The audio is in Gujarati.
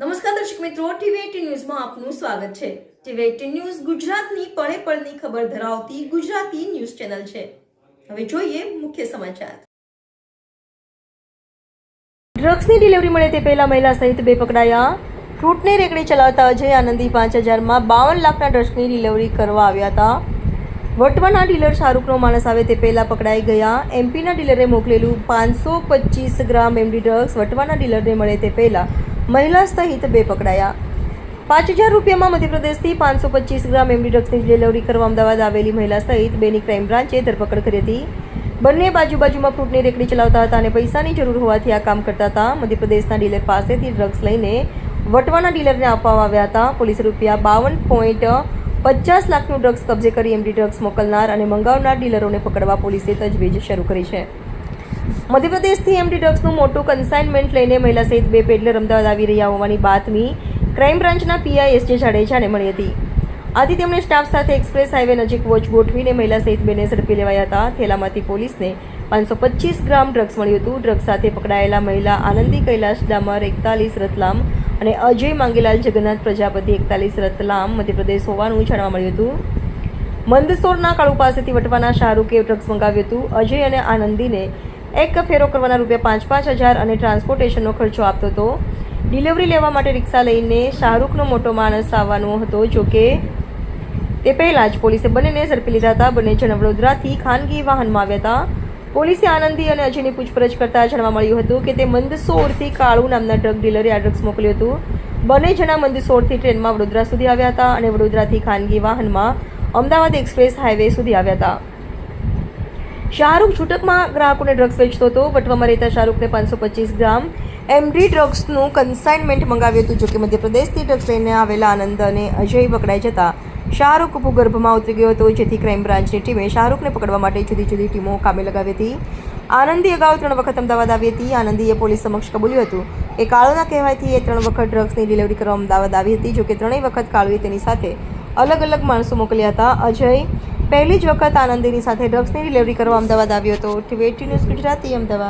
નમસ્કાર દર્શક મિત્રો ટીવી ન્યૂઝમાં આપનું સ્વાગત છે. ટીવી એટીન ન્યૂઝ ગુજરાતની પળે પળની ખબર ધરાવતી ગુજરાતી ન્યૂઝ ચેનલ છે. હવે જોઈએ મુખ્ય સમાચાર. ડ્રગ્સની ડિલિવરી મળે તે પહેલા મહિલા સહિત બે પકડાયા. ફ્રૂટને રેકડી ચલાવતા અજય આનંદી પાંચ હજારમાં બાવન લાખના ડ્રગ્સની ડિલિવરી કરવા આવ્યા હતા. વટવાના ડીલર શાહરૂખનો માણસ આવે તે પહેલા પકડાઈ ગયા. એમપીના ડીલરે મોકલેલું પાંચસો પચીસ ગ્રામ એમડી ડ્રગ્સ વટવાના ડીલરને મળે તે પહેલા મહિલા સહિત બે પકડાયા. પાંચ હજાર રૂપિયામાં મધ્યપ્રદેશથી પાંચસો પચીસ ગ્રામ એમડી ડ્રગ્સની ડિલિવરી કરવા અમદાવાદ આવેલી મહિલા સહિત બેની ક્રાઇમ બ્રાન્ચે ધરપકડ કરી હતી. બંને બાજુ બાજુમાં ફ્રૂટની રેકડી ચલાવતા હતા અને પૈસાની જરૂર હોવાથી આ કામ કરતા હતા. મધ્યપ્રદેશના ડીલર પાસેથી ડ્રગ્સ લઈને વટવાના ડીલરને આપવામાં આવ્યા હતા. પોલીસે રૂપિયા બાવન પોઈન્ટ પચાસ લાખનું ડ્રગ્સ કબજે કરી એમડી ડ્રગ્સ મોકલનાર અને મંગાવનાર ડીલરોને પકડવા પોલીસે તજવીજ શરૂ કરી છે. મધ્યપ્રદેશથી એમડી ડ્રગ્સનું મોટું કન્સાઇનમેન્ટ લઈને મહિલા સહિત બે પેડલર અમદાવાદ આવી રહ્યા હોવાની બાતમી ક્રાઇમ બ્રાન્ચના પીઆઈ એસ જે જાડેજાને મળી હતી. આથી તેમણે સ્ટાફ સાથે એક્સપ્રેસ હાઈવે નજીક વોચ ગોઠવીને મહિલા સહિત બેને ઝડપી લેવાયા હતા. થેલામાંથી પોલીસને પાંચસો પચીસ ગ્રામ ડ્રગ્સ મળ્યું હતું. ડ્રગ્સ સાથે પકડાયેલા મહિલા આનંદી કૈલાશ ડામર એકતાલીસ રતલામ અને અજય માંગેલાલ જગન્નાથ પ્રજાપતિ એકતાલીસ રતલામ મધ્યપ્રદેશ હોવાનું જાણવા મળ્યું હતું. મંદસોરના કાળુ પાસેથી વટવાના શાહરૂખે ડ્રગ્સ મંગાવ્યું હતું. અજય અને આનંદીને એક ફેરો કરવાના રૂપિયા પાંચ પાંચ હજાર અને ટ્રાન્સપોર્ટેશનનો ખર્ચો આપતો હતો. ડિલિવરી લેવા માટે રિક્ષા લઈને શાહરૂખનો મોટો માણસ આવવાનો હતો જો કે તે પહેલાં જ પોલીસે બંનેને ઝડપી લીધા હતા. બંને જણ વડોદરાથી ખાનગી વાહનમાં આવ્યા હતા. પોલીસે આનંદી અને અજયની પૂછપરછ કરતા જાણવા મળ્યું હતું કે તે મંદસોરથી કાળુ નામના ડ્રગ ડીલરે આ ડ્રગ્સ મોકલ્યું હતું. બંને જણા મંદસોરથી ટ્રેનમાં વડોદરા સુધી આવ્યા હતા અને વડોદરાથી ખાનગી વાહનમાં અમદાવાદ એક્સપ્રેસ હાઈવે સુધી આવ્યા હતા. શાહરૂખ છૂટકમાં ગ્રાહકોને ડ્રગ્સ વેચતો હતો. વટવામાં રહેતા શાહરૂખને પાંચસો પચીસ ગ્રામ એમડી ડ્રગ્સનું કન્સાઇનમેન્ટ મંગાવ્યું હતું, જોકે મધ્યપ્રદેશથી ડ્રગ્સ લઈને આવેલા આનંદ અને અજય પકડાઈ જતા શાહરૂખ ભૂગર્ભમાં ઉતરી ગયો હતો, જેથી ક્રાઇમ બ્રાન્ચની ટીમે શાહરૂખને પકડવા માટે જુદી જુદી ટીમો કામે લગાવી હતી. આનંદી અગાઉ ત્રણ વખત અમદાવાદ આવી હતી. આનંદીએ પોલીસ સમક્ષ કબૂલ્યું હતું કે કાળોના કહેવાયથી એ ત્રણ વખત ડ્રગ્સની ડિલિવરી કરવા અમદાવાદ આવી હતી, જોકે ત્રણેય વખત કાળુએ તેની સાથે અલગ અલગ માણસો મોકલ્યા હતા. અજય પહેલી જ વખત આનંદીની સાથે ડ્રગ્સની ડિલિવરી કરવા અમદાવાદ આવ્યો હતો. TV news Gujarati, Ahmedabad.